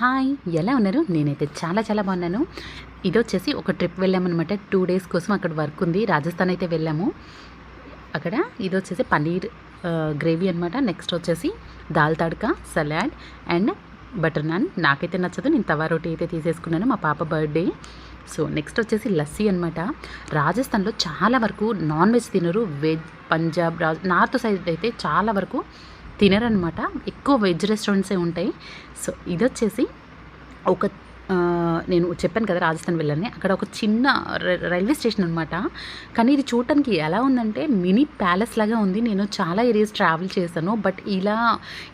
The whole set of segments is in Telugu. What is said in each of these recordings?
హాయ్ ఎలా ఉన్నారు? నేనైతే చాలా చాలా బాగున్నాను. ఇది వచ్చేసి ఒక ట్రిప్ వెళ్ళామన్నమాట. టూ డేస్ కోసం అక్కడ వర్క్ ఉంది. రాజస్థాన్ అయితే వెళ్ళాము. అక్కడ ఇది వచ్చేసి పన్నీర్ గ్రేవీ అనమాట నెక్స్ట్ వచ్చేసి dal tadka salad and butter naan. నాకైతే నచ్చదు. నేను తవా రోటీ అయితే తీసేసుకున్నాను. మా పాప బర్త్డే. సో నెక్స్ట్ వచ్చేసి లస్సీ అనమాట రాజస్థాన్లో చాలా వరకు నాన్ వెజ్ తినరు. వెజ్ పంజాబ్ రాజ్ నార్త్ సైడ్ అయితే చాలా వరకు తినరనమాట ఎక్కువ వెజ్ రెస్టారెంట్సే ఉంటాయి. సో ఇది వచ్చేసి ఒక నేను చెప్పాను కదా రాజస్థాన్ వెళ్ళని అక్కడ ఒక చిన్న రైల్వే స్టేషన్ అనమాట కానీ ఇది చూడటానికి ఎలా ఉందంటే మినీ ప్యాలెస్ లాగా ఉంది. నేను చాలా ఏరియాస్ ట్రావెల్ చేశాను. బట్ ఇలా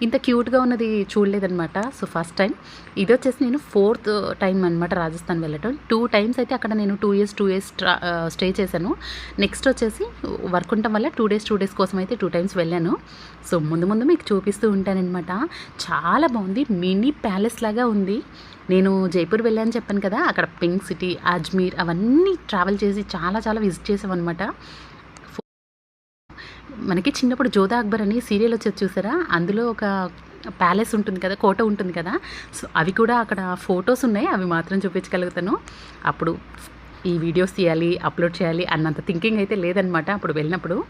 ఇంత క్యూట్గా ఉన్నది చూడలేదనమాట సో ఫస్ట్ టైం. ఇది వచ్చేసి నేను ఫోర్త్ టైం అనమాట రాజస్థాన్ వెళ్ళటం. టూ టైమ్స్ అయితే అక్కడ నేను two years two years stay చేశాను. నెక్స్ట్ వచ్చేసి వర్క్ ఉండటం వల్ల టూ డేస్ టూ డేస్ కోసం అయితే టూ టైమ్స్ వెళ్ళాను. సో ముందు ముందు మీకు చూపిస్తూ ఉంటానన్నమాట. చాలా బాగుంది. మినీ ప్యాలెస్ లాగా ఉంది. నేను జైపూర్ వెళ్ళాను చెప్పాను కదా అక్కడ పింక్ సిటీ అజ్మీర్ అవన్నీ ట్రావెల్ చేసి చాలా చాలా విజిట్ చేసామన్నమాట. మనకి చిన్నప్పుడు జోధా అక్బర్ అని సీరియల్ వచ్చేది చూసారా? అందులో ఒక ప్యాలెస్ ఉంటుంది కదా కోట ఉంటుంది కదా. సో అవి కూడా అక్కడ ఫొటోస్ ఉన్నాయి అవి మాత్రం చూపించగలుగుతాను. అప్పుడు ఈ వీడియోస్ తీయాలి అప్లోడ్ చేయాలి అన్నంత థింకింగ్ అయితే లేదనమాట అప్పుడు వెళ్ళినప్పుడు.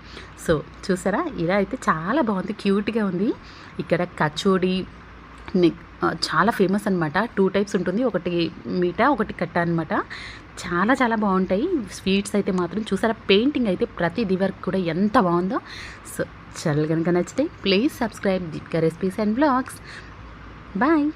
సో చూసారా? ఇలా అయితే చాలా బాగుంది క్యూట్గా ఉంది. ఇక్కడ కచోడి నెక్ చాలా ఫేమస్ అనమాట టూ టైప్స్ ఉంటుంది. ఒకటి మీట ఒకటి కట్ట అనమాట చాలా చాలా బాగుంటాయి. స్వీట్స్ అయితే మాత్రం చూసారా? పెయింటింగ్ అయితే ప్రతి వర్క్ కూడా ఎంత బాగుందో. సో చాలా కనుక నచ్చితే ప్లీజ్ సబ్స్క్రైబ్ జిట్కా రెసిపీస్ అండ్ బ్లాగ్స్. బాయ్.